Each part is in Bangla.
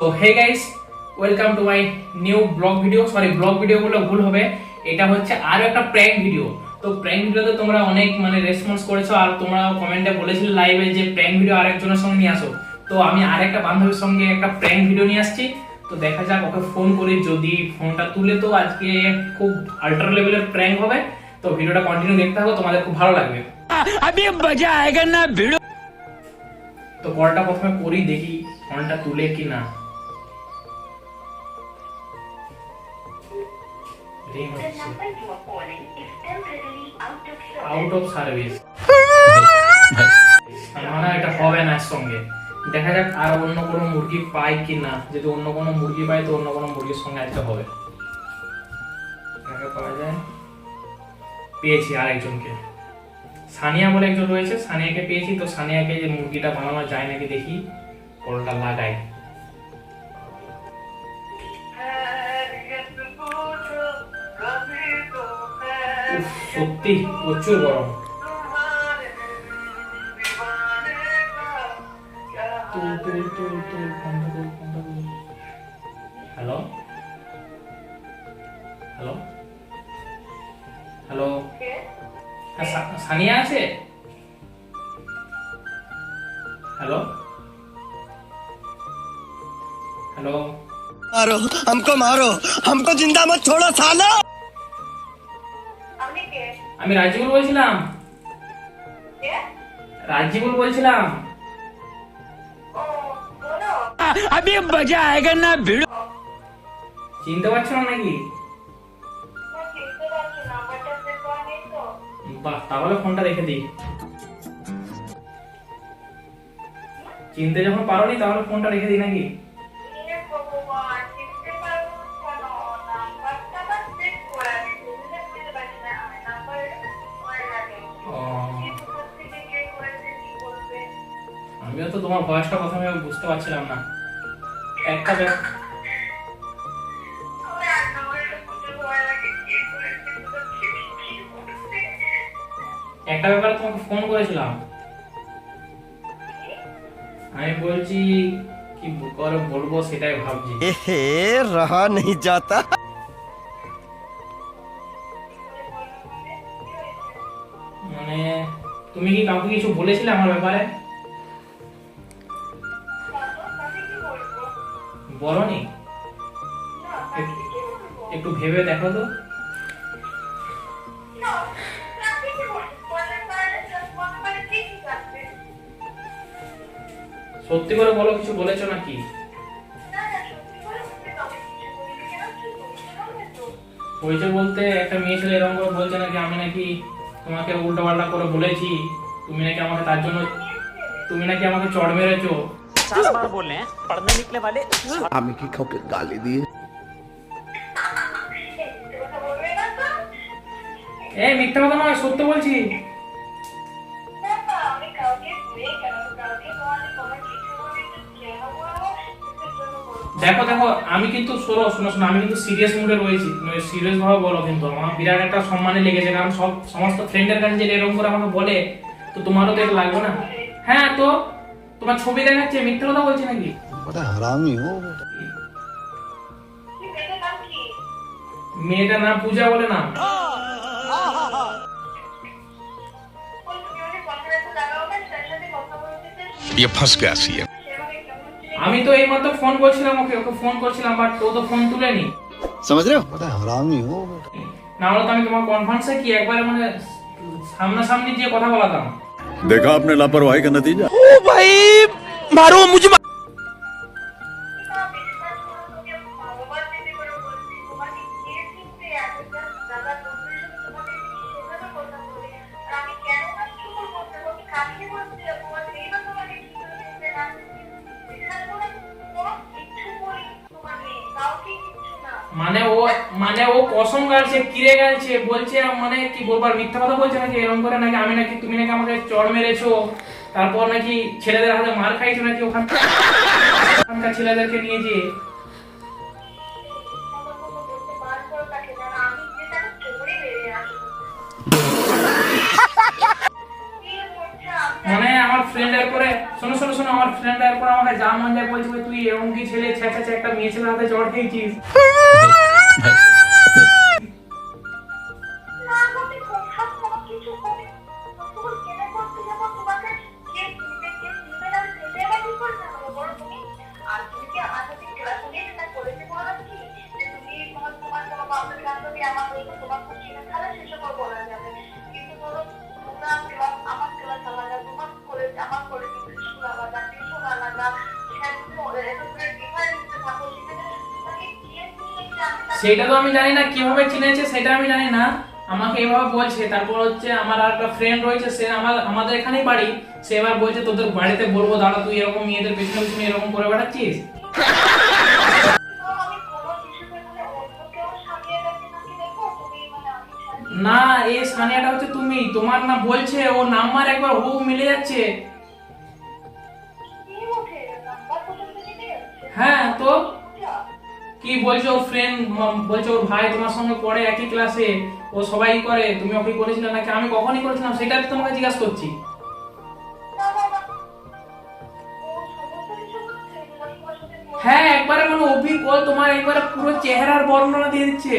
তো hey guys welcome to my new blog video sorry blog video গুলো ভুল হবে। এটা হচ্ছে আরও একটা প্র্যাঙ্ক ভিডিও তো প্র্যাঙ্ক ভিডিওতে তোমরা অনেক মানে রেসপন্স করেছ আর তোমরা কমেন্টে বলেছিলে লাইভে যে প্র্যাঙ্ক ভিডিও আরেকজনের সঙ্গে নিয়ে আসো। তো আমি আরেকটা বান্ধবীর সঙ্গে একটা প্র্যাঙ্ক ভিডিও নিয়ে আসছি। তো দেখা যাক ওকে ফোন করি। যদি ফোনটা তুলে তো আজকে খুব আল্ট্রা লেভেলের প্র্যাঙ্ক হবে। তো ভিডিওটা কন্টিনিউ দেখতে থাকো তোমাদের খুব ভালো লাগবে। আমি মজা আয়েগা না ভিডিও তো কলটা প্রথমে করি দেখি ফোনটা তুলে কি না মানে দেখা যাক আর অন্য কোনো মুরগি পাই কি না যদি অন্য কোনো মুরগি পাই তো অন্য কোনো মুরগির সঙ্গে আজকে হবে। কাকে পাওয়া যায়। পেয়েছি আরেকজনকে। সানিয়া বলে একজন রয়েছে। সানিয়াকে পেয়েছি। তো সানিয়াকে যে মুরগিটা বানানো যায় নাকি দেখি। কলটা লাগাই। সত্যি প্রচুর গরম তুল তুল তুল তুল ফোনটা তুল ফোনটা তুল হ্যালো হ্যালো হ্যালো হ্যাঁ সা- সানিয়া আছে হ্যালো হ্যালো मारो हमको मारो हमको जिंदा मत छोड़ो सालो আপনি কে? আমি রাজিবুল বলছিলাম। রাজিবুল বলছিলাম। আমি মজা না ভিড় চিনতে পারছ না নাকি বাহ তাহলে ফোনটা রেখে দিই। চিনতে যখন পারোনি তাহলে ফোনটা রেখে দিই নাকি? তোমার বয়সটা কথা আমি বুঝতে পারছিলাম না। একটা একটা ব্যাপারে তোমাকে ফোন করেছিলাম। আমি বলছি কি করে বলব সেটাই ভাবছি। হে রহা নেই যাতা। মানে তুমি কি কাউকে কিছু বলেছিলে আমার ব্যাপারে? সব কথা বলে? ঠিকই থাকবে। সত্যি করে বলো কিছু বলেছ নাকি? তো? হয়েছে বলতে একটা মেয়ে ছেলে এরকম করে বলছে নাকি আমি নাকি তোমাকে উল্টো পাল্টা করে বলেছি। তুমি নাকি আমাকে তার জন্য তুমি নাকি আমাকে চড় মেরেছো? पचास बार बोल रहे हैं पढ़ने निकले वाले আমি কি কাউকে গালি দিয়ে এই, মিথ্যে কথা বলবে না তো? এ মিথ্যা কথা নয় সত্য বলছি না, না, আমি কাউকে বলি কেন? কাউকে তোমাদের কোনো কিছু বলি তো কেন বলবো? কিসের জন্য বলবো? দেখো দেখো আমি কিন্তু শোনো শোনো শোনো আমি কিন্তু সিরিয়াস মুডে রয়েছি সিরিয়াস ভাবে বলো কিন্তু আমার বিরাট একটা সম্মানে লেগেছে কারণ সব সমস্ত ফ্রেন্ডের কাছে যে এরকম করে আমাকে বলে তো তোমারও তো এটা লাগবে না হ্যাঁ তো তোমার ছবি দেখাচ্ছে মিথ্যা কথা বলছি নাকি बड़ा हरामी हो बेटा কি মেয়েটার নাম কি? মেয়েটার নাম পূজা বলে না ওই তুমি ওকে কনফারেন্সে লাগাও না, তার সাথে কথা বলতে চাই। ये फंस गया सी সে আমাকে কেমন ছিল? আমি তো এই মাত্র ফোন করছিলাম ওকে ওকে ফোন করছিলাম বাট ও তো ফোন তুলেনি समझ रहे हो बड़ा हरामी हो बेटा না হলে তো আমি তোমার কনফারেন্সে কি একবারে মানে সামনাসামনি যে কথা বলাতাম देखा आपने लापरवाही का नतीजा কাউকে কিচ্ছু না। মানে ও মানে ও কসম গালছে, কিরে গালছে, বলছে মানে কি বলবার মিথ্যা কথা বলছে নাকি এরকম করে নাকি আমি নাকি, তুমি নাকি আমাকে চড় মেরেছো তারপর নাকি ছেলেদের হাতে মার খাইছো নাকি ওখান ওখানকার ছেলেদেরকে নিয়ে যে আমার কোনো বলতে বার করো তাকে যেন আমি যে তাকে চোরে বেরিয়ে আসব। কি করছে? আমি মানে আমার ফ্রেন্ড এরপরে শোনো শোনো শোনো, আমার ফ্রেন্ড এরপর আমাকে যা মন যায় বলছে তুই এরকম কি ছেলে ছেঁচা ছে একটা মেয়ে ছেলের হাতে জ্বর খেয়েছিস সেটা তো আমি জানি না কীভাবে চিনেছে সেটা আমি জানি না। আমাকে এভাবে বলছে তারপর হচ্ছে আমার আর একটা ফ্রেন্ড রয়েছে সে আমার আমাদের এখানেই বাড়ি। সে এবার বলছে তোদের বাড়িতে বলব দাঁড়া তুই এরকম মেয়েদের পেছনে পেছনে এরকম করে বেড়াচ্ছিস? না এই সানিয়াটা হচ্ছে তুমি। তোমার না বলছে ও নাম্বার একবার হু মিলে যাচ্ছে? হ্যাঁ তো কি বলছো ফ্রেন্ড বলছো ওর ভাই তোমার সঙ্গে পড়ে একই ক্লাসে ও সবাই করে, তুমি ওকে করেছিলে নাকি? আমি কখনই করেছিলাম, সেটা তোমাকে জিজ্ঞাসা করছি। হ্যাঁ একবারে মানে বল তোমার একবারে পুরো চেহারার বর্ণনা দিয়ে দিচ্ছে।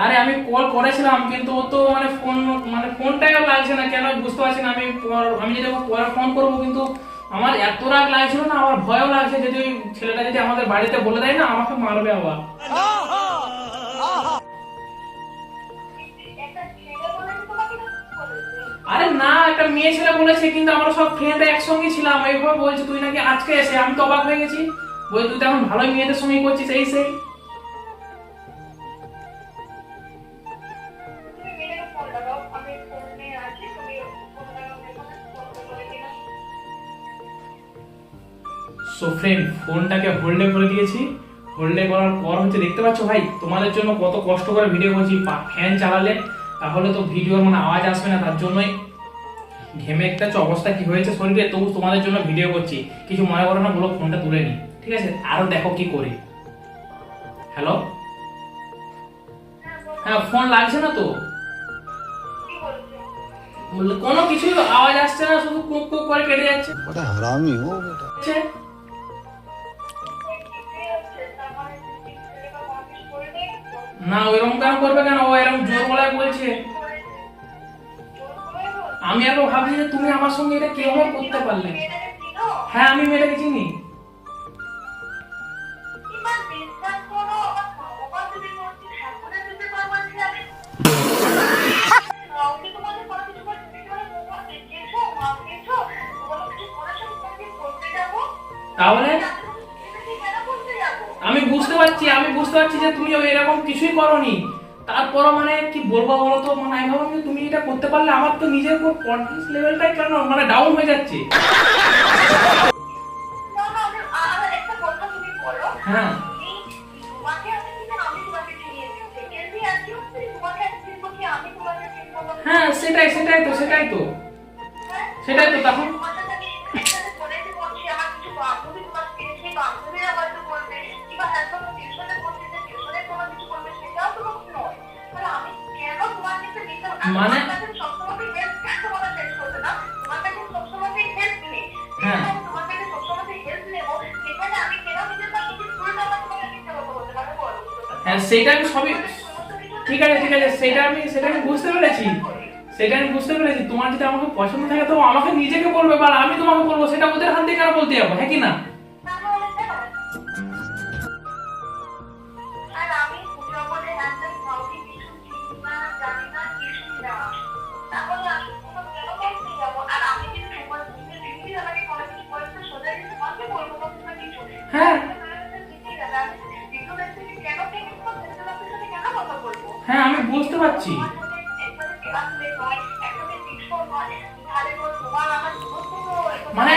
আরে আমি কল করেছিলাম, কিন্তু ও তো মানে ফোন মানে ফোনটাই লাগছে না, কেন বুঝতে পারছি না, আমি আমি যদি পরে ফোন করব, কিন্তু আমার এত রাগ লাগছিল না, আমার ভয়ও লাগছে, যদি ওই ছেলেটা যদি আমাদের বাড়িতে বলে দেয় না, আমাকে মারবে আবার বলেছে? আরে না, একটা মেয়ে ছেলে বলেছে, কিন্তু আমরা সব ফ্রেন্ড একসঙ্গে ছিলাম, এইভাবে বলছে, তুই নাকি আজকে এসে, আমি তো অবাক হয়ে গেছি বই তুই তো এখন ভালোই মেয়েদের সঙ্গে করছিস, এই সেই সো ফ্রেন্ড ফোনটাকে হোল্ডে করে দিয়েছি। হোল্ডে করার পর হচ্ছে দেখতে পাচ্ছ ভাই তোমাদের জন্য কত কষ্ট করে ভিডিও করছি। ফ্যান চালালে তাহলে তো ভিডিওর মানে আওয়াজ আসবে না তার জন্যই ঘেমে একটা অবস্থা কি হয়েছে শরীরে তবু তোমাদের জন্য ভিডিও করছি। কিছু মনে করো না বলো ফোনটা তুলে নি। ঠিক আছে? আরও দেখো কি করি। হ্যালো হ্যাঁ ফোন লাগছে না তো? কোনো কিছুই আওয়াজ আসছে না শুধু কুক কুক করে কেটে যাচ্ছে। হারামি ও বেটা। না, ওইরকম কেন করবে কেন? ও এরকম জোর গলায় বলছে। আমি আরও ভাবছি যে তুমি আমার সঙ্গে এটা কীভাবে করতে পারলে? হ্যাঁ আমি মেয়েটাকে চিনি। তাহলে? আমি বুঝতে পারছি আমি বুঝতে পারছি যে তুমি এরকম কিছুই করনি। তারপরও মানে কি বলব বলো তো মানে আমি ভাবলাম যে তুমি এটা করতে পারলে আমার তো নিজের কনফিডেন্স লেভেলটাই কেন মানে ডাউন হয়ে যাচ্ছে। হ্যাঁ। হ্যাঁ সেটাই সেটাই তো সেটাই তো। সেটাই তো তখন মানে? হ্যাঁ। হ্যাঁ সেটা আমি সবই ঠিক আছে ঠিক আছে সেটা আমি সেটা আমি বুঝতে পেরেছি। সেটা আমি বুঝতে পেরেছি। তোমার যদি আমাকে পছন্দ থাকে তো আমাকে নিজেকে বলবে বা আমি তোমাকে বলব সেটা ওদের হাত থেকে কেন বলতে যাব? হ্যাঁ কি না? হ্যাঁ। হ্যাঁ আমি বুঝতে পারছি মানে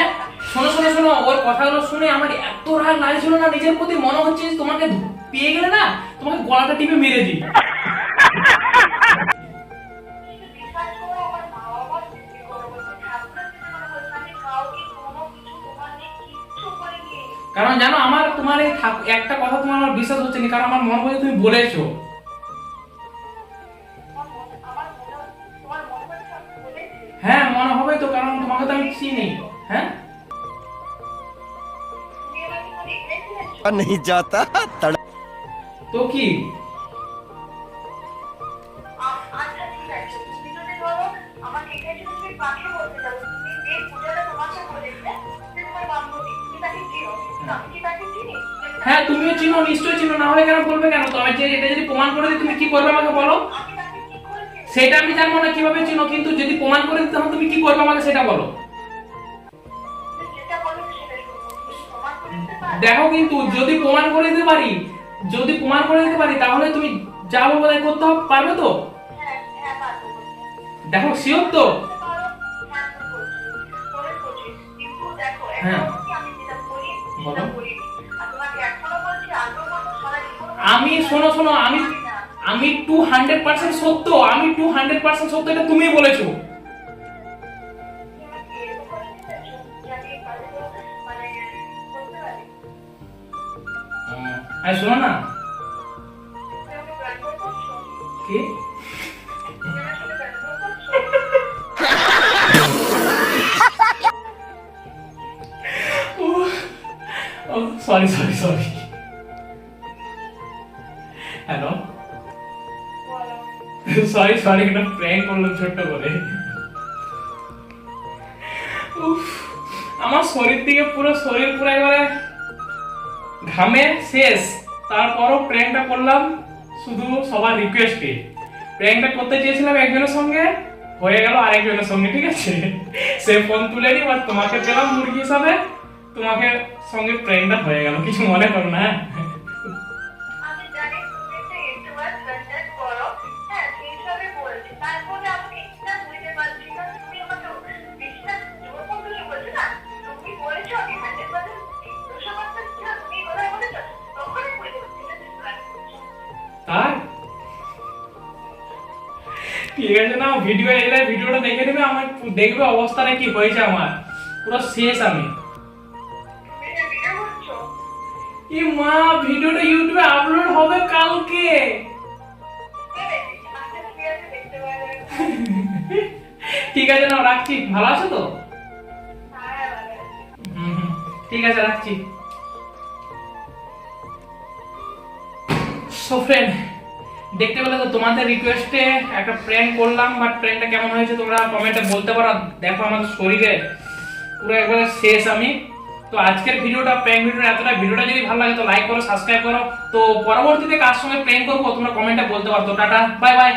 শোনো শোনো শোনো, ওর কথাগুলো শুনে আমার এত রাগ লাগছিল না, নিজের প্রতি মনে হচ্ছে তোমাকে পেয়ে গেলে না, তোমাকে গলাটা টিপে মেরে দিই কারণ জানো আমার তোমার এই ঠাক- একটা কথা তোমার আমার বিশ্বাস হচ্ছে না কারণ আমার মনে হয় তুমি বলেছো তোমার মনে আমার মনে তোমার মনে হচ্ছে আমি বলেছি হ্যাঁ মনে হবে তো কারণ তোমাকে তো আমি চিনি হ্যাঁ তুমি আমাকে কোনো রিপ্লাই দিয়েছো नहीं जाता तड़ তো হ্যাঁ চিনো নিশ্চয়ই চিনো না হলে কেন বলবে কেন? তবে যে এটা যদি প্রমাণ করে দিই তুমি কি করবে আমাকে বলো? আমি সেটা আমি জানব না কীভাবে চিনো কিন্তু যদি প্রমাণ করে দিতে হয় তুমি কি করবে আমাকে সেটা বলো। দেখো কিন্তু যদি প্রমাণ করে দিতে পারি যদি প্রমাণ করে দিতে পারি তাহলে তুমি যা বলব তাই করতে পারবে তো? হ্যাঁ হ্যাঁ। দেখো শিওর তো? হ্যাঁ, আমি আমি, শোনো শোনো, আমি আমি টু হান্ড্রেড পার্সেন্ট সত্য, আমি টু হান্ড্রেড পার্সেন্ট সত্য, এটা তুমি বলেছ। আর শোনো না? কি? Sorry sorry sorry hello sorry sorry একটা প্র্যাঙ্ক করলাম ছোট্ট করে। আমার শরীর থেকে পুরো শরীর পুরো এবারে ঘামে, শেষ। তারপরও প্র্যাঙ্কটা করলাম শুধু সবার রিকোয়েস্টে প্র্যাঙ্কটা করতে চেয়েছিলাম একজনের সঙ্গে, হয়ে গেল আরেকজনের সঙ্গে, ঠিক আছে? সে ফোন তুলে নি আর তোমাকে পেলাম মুরগি হিসাবে, তোমাকে সঙ্গে প্র্যাঙ্কটা হয়ে গেল, কিছু মনে করো না হ্যাঁ? ঠিক আছে না ভিডিও এলে ভিডিওটা দেখে নেবে আমার দেখবে অবস্থাটা কি হয়েছে আমার। পুরো শেষ আমি? ই মা ভিডিওটা ইউটিউবে আপলোড হবে কালকে। ঠিক আছে, না রাখছি। ভালো আছো তো? ঠিক আছে রাখছি। সো ফ্রেন্ড দেখতে পেলে তো তোমাদের রিকোয়েস্টে একটা প্রেম করলাম বাট প্র্যাঙ্কটা কেমন হয়েছে তোমরা কমেন্টে বলতে পারো দেখো আমার শরীরে পুরো একবারে শেষ আমি। তো আজকের ভিডিওটা প্রেম ভিডিওটা এতটা। ভিডিওটা যদি ভালো লাগে তো লাইক করো সাবস্ক্রাইব করো। তো পরবর্তীতে কার সঙ্গে প্রেম করব তোমরা কমেন্টে বলতে পারো। Tata bye bye